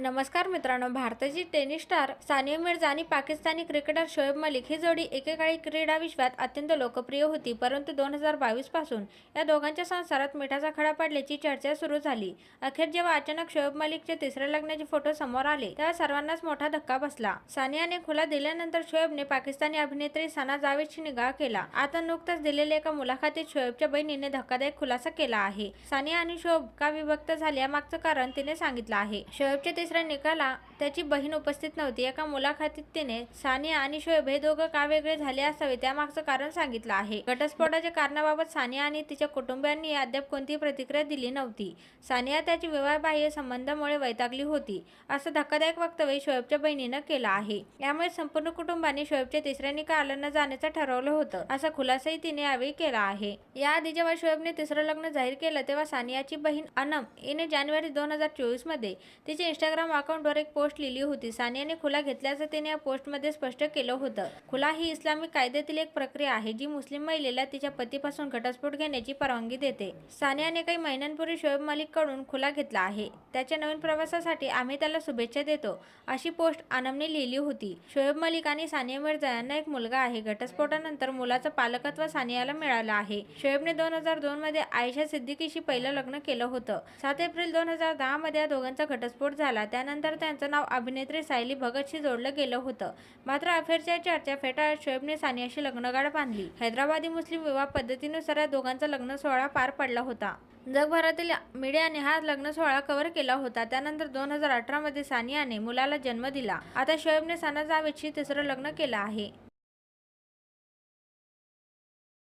नमस्कार मित्रांनो भारताची टेनिस स्टार सानिया मिर्झा आणि पाकिस्तानी क्रिकेटर शोएब मलिक ही जोडी एकेकाळी क्रीडा विश्वात अत्यंत लोकप्रिय होती परंतु दोन हजार बावीसपासून या दोघांच्या संसारात मिठाचा खडा पडल्याची चर्चा सुरू झाली. अखेर जेव्हा अचानक शोएब मलिकचे तिसऱ्या लग्नाचे फोटो समोर आले तेव्हा सर्वांनाच मोठा धक्का बसला. सानियाने खुला दिल्यानंतर शोएबने पाकिस्तानी अभिनेत्री सना जावेदशी निगाह केला. आता नुकताच दिलेल्या एका मुलाखतीत शोएबच्या बहिणीने धक्कादायक खुलासा केला आहे. सानिया आणि शोएब का विभक्त झाल्यामागचं कारण तिने सांगितलं आहे. शोएबच्या तिसरा निकाला त्याची बहीण उपस्थित नव्हती. एका मुलाखतीत तिने सानिया आणि शोएब हे दोघं का वेगळे झाले असावे त्यामागचं कारण सांगितलं आहे. घटस्फोटाच्या कारणाबाबत सानिया आणि तिच्या कुटुंबियांनी अद्याप कोणतीही प्रतिक्रिया दिली नव्हती. सानिया त्याची विवाहबाह्य संबंधामुळे वैतागली होती असं धक्कादायक वक्तव्य शोएबच्या बहिणीनं केलं आहे. यामुळे संपूर्ण कुटुंबाने शोएबच्या तिसऱ्या निकाला न जाण्याचं ठरवलं होतं असा खुलासाही तिने यावेळी केला आहे. याआधी जेव्हा शोएबने तिसरं लग्न जाहीर केलं तेव्हा सानियाची बहीण अनम हिने जानेवारी दोन हजार चोवीसमध्ये तिच्या इंस्टाग्राम अकाउंटवर एक पोस्ट लिहिली होती. सानियाने खुला घेतल्याचं तिने या पोस्टमध्ये स्पष्ट केलं होतं. खुला ही इस्लामिक कायद्यातील एक प्रक्रिया आहे जी मुस्लिम महिलेला तिच्या पतीपासून घटस्फोट घेण्याची परवानगी देते. सानियाने काही महिन्यांपूर्वी शोएब मलिककडून खुला घेतला आहे. त्याच्या नवीन प्रवासासाठी आम्ही त्याला शुभेच्छा देतो अशी पोस्ट आनमने लिहिली होती. शोएब मलिक आणि सानिया मिर्झा यांना एक मुलगा आहे. घटस्फोटानंतर मुलाचं पालकत्व सानियाला मिळालं आहे. शोएबने दोन हजार दोन मध्ये आयशा सिद्दीकीशी पहिलं लग्न केलं होतं. सात एप्रिल दोन हजार दहा मध्ये या दोघांचा घटस्फोट झाला. त्यानंतर त्यांचं नाव अभिनेत्री सायली भगतशी जोडलं गेलं होतं. मात्र अफेअरच्या चर्चा फेटाळत शोएबने सानियाशी लग्नगाड बांधली. हैदराबादी मुस्लिम विवाह पद्धतीनुसार या दोघांचा लग्न सोहळा पार पडला होता. जगभरातील मीडियाने हा लग्न सोहळा कव्हर केला होता. त्यानंतर दोन हजार अठरामध्ये सानियाने मुलाला जन्म दिला. आता शोएबने सना जावेदशी तिसरं लग्न केलं आहे.